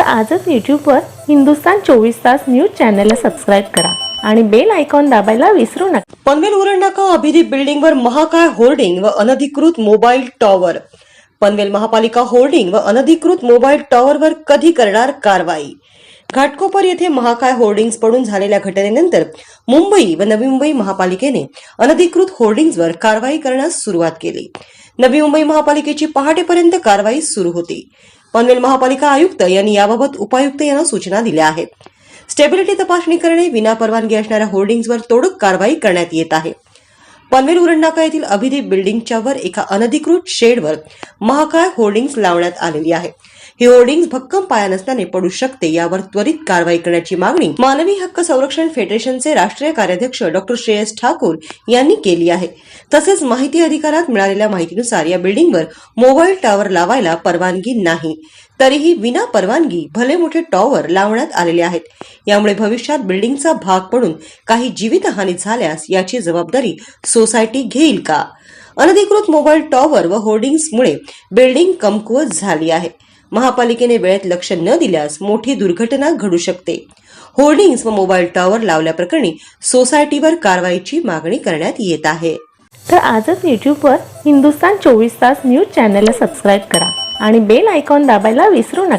तर आजच यूट्यूबवर हिंदुस्तान चोवीस तास न्यूज चॅनलला सबस्क्राईब करा आणि बेल आयकॉन दाबायला विसरू नका. पनवेल उरणनाका अभिदीप बिल्डिंगवर महाकाय होर्डिंग व अनधिकृत मोबाईल टॉवर. पनवेल महापालिका होर्डिंग व अनधिकृत मोबाईल टॉवरवर कधी करणार कारवाई? घाटकोपर येथे महाकाय होर्डिंग्स पडून झालेल्या घटनेनंतर मुंबई व नवी मुंबई महापालिकेने अनधिकृत होर्डिंग्जवर कारवाई करण्यास सुरुवात केली. नवी मुंबई महापालिकेची पहाटेपर्यंत कारवाई सुरू होती. पनवेल महापालिका आयुक्त यांनी याबाबत उपायुक्त यांना सूचना दिल्या आहेत. स्टेबिलिटी तपासणी करणे विना परवानगी असणाऱ्या होर्डिंग्जवर तोडक कारवाई करण्यात येत आहे. पनवेल उरणनाका येथील अभिदीप बिल्डिंगच्या वर एका अनधिकृत शेडवर महाकाय होर्डिंग्ज लावण्यात आलेली आहे. ही होर्डिंग भक्कम पाया नसल्याने पडू शकते यावर त्वरित कारवाई करण्याची मागणी मानवी हक्क संरक्षण फेडरेशनचे राष्ट्रीय कार्याध्यक्ष डॉक्टर श्रेयस ठाकूर यांनी केली आहे. तसेच माहिती अधिकारात मिळालेल्या माहितीनुसार या बिल्डिंगवर मोबाईल टॉवर लावायला परवानगी नाही. तरीही विना परवानगी भले मोठे टॉवर लावण्यात आलेले आहेत. यामुळे भविष्यात बिल्डिंगचा भाग पडून काही जीवितहानी झाल्यास याची जबाबदारी सोसायटी घेईल का? अनधिकृत मोबाईल टॉवर व होर्डिंग्समुळे बिल्डिंग कमकुवत झाली आहे. महापालिकेने वेळेत लक्ष न दिल्यास मोठी दुर्घटना घडू शकते. होर्डिंग्स व मोबाईल टॉवर लावल्याप्रकरणी सोसायटीवर कारवाईची मागणी करण्यात येत आहे. तर आजच यूट्यूबवर हिंदुस्तान चोवीस तास न्यूज चॅनलला सबस्क्राईब करा आणि बेल आयकॉन दाबायला विसरू नका.